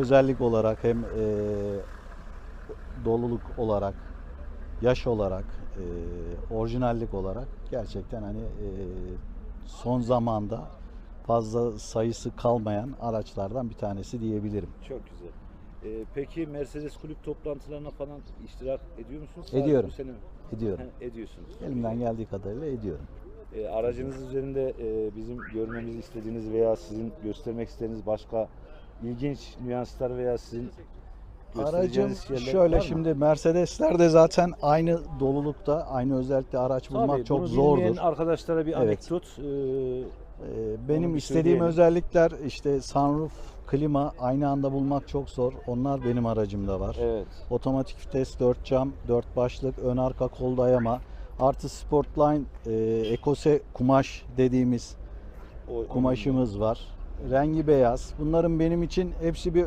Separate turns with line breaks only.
özellik olarak hem e, doluluk olarak, yaş olarak, e, orijinallik olarak gerçekten hani e, son zamanda fazla sayısı kalmayan araçlardan bir tanesi diyebilirim.
Çok güzel. Ee, peki Mercedes kulüp toplantılarına falan iştirak ediyor musunuz?
Ediyorum.
Mi?
Ediyorum.
He, ediyorsunuz.
Elimden geldiği kadarıyla ediyorum.
Ee, aracınız üzerinde e, bizim görmemizi istediğiniz veya sizin göstermek istediğiniz başka ilginç nüanslar veya sizin
Aracım
göstereceğiniz yerler var
şöyle
mı?
şimdi Mercedes'lerde zaten aynı dolulukta, aynı özellikle araç bulmak
Tabii,
çok
bunu
zordur.
arkadaşlara bir
Evet.
anekdot. e,
Ee, Benim
bir
istediğim
söyleyelim.
özellikler işte sunroof, klima aynı anda bulmak çok zor. Onlar benim aracımda var.
evet.
Otomatik vites, 4 cam, 4 başlık, ön arka kol dayama. Artı Sportline e, Ekose kumaş dediğimiz
O,
kumaşımız var. Rengi beyaz. Bunların benim için hepsi bir